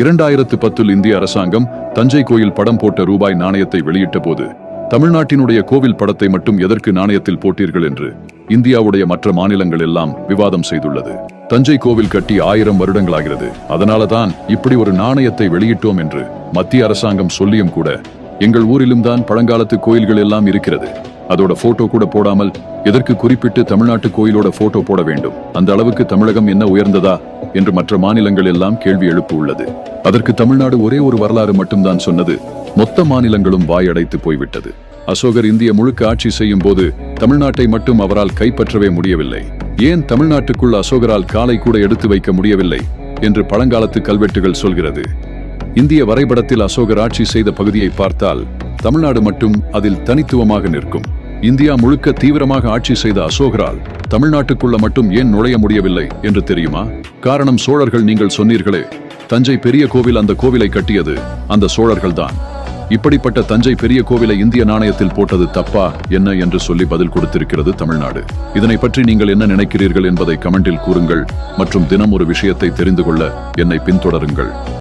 இரண்டாயிரத்து பத்தில் இந்திய அரசாங்கம் தஞ்சை கோயில் படம் போட்ட ரூபாய் நாணயத்தை வெளியிட்ட போது தமிழ்நாட்டினுடைய கோவில் படத்தை மட்டும் எதற்கு நாணயத்தில் போட்டீர்கள் என்று இந்தியாவுடைய மற்ற மாநிலங்கள் எல்லாம் விவாதம் செய்துள்ளது. தஞ்சை கோவில் கட்டி ஆயிரம் வருடங்களாகிறது. அதனால தான் இப்படி ஒரு நாணயத்தை வெளியிட்டோம் என்று மத்திய அரசாங்கம் சொல்லியும் கூட எங்கள் ஊரிலும் தான் பழங்காலத்து கோயில்கள் எல்லாம் இருக்கிறது. அதோட போட்டோ கூட போடாமல் எதற்கு குறிப்பிட்டு தமிழ்நாட்டு கோயிலோட போட்டோ போட வேண்டும்? அந்த அளவுக்கு தமிழகம் என்ன உயர்ந்ததா? என்று மற்ற மாநிலங்கள் எல்லாம் கேள்வி எழுப்பு உள்ளது அதற்கு தமிழ்நாடு ஒரே ஒரு வரலாறு மட்டும்தான் சொன்னது. மொத்த மாநிலங்களும் வாயடைத்து போய்விட்டது. அசோகர் இந்திய முழுக்க ஆட்சி செய்யும் போது தமிழ்நாட்டை மட்டும் அவரால் கைப்பற்றவே முடியவில்லை. ஏன் தமிழ்நாட்டுக்குள் அசோகரால் காலை கூட எடுத்து வைக்க முடியவில்லை? என்று பழங்காலத்து கல்வெட்டுகள் சொல்கிறது. இந்திய வரைபடத்தில் அசோகர் ஆட்சி செய்த பகுதியை பார்த்தால் தமிழ்நாடு மட்டும் அதில் தனித்துவமாக நிற்கும். இந்தியா முழுக்க தீவிரமாக ஆட்சி செய்த அசோகரால் தமிழ்நாட்டுக்குள்ள மட்டும் ஏன் நுழைய முடியவில்லை என்று தெரியுமா? காரணம் சோழர்கள் நீங்கள் சொன்னீர்களே. தஞ்சை பெரிய கோவில் அந்த கோவிலை கட்டியது அந்த சோழர்கள்தான் இப்படிப்பட்ட தஞ்சை பெரிய கோவிலை இந்திய நாணயத்தில் போட்டது தப்பா? என்ன என்று சொல்லி பதில் கொடுத்திருக்கிறது தமிழ்நாடு. இதனை பற்றி நீங்கள் என்ன நினைக்கிறீர்கள் என்பதை கமெண்டில் கூறுங்கள் மற்றும் தினம் ஒரு விஷயத்தை தெரிந்து கொள்ள என்னை பின்தொடருங்கள்.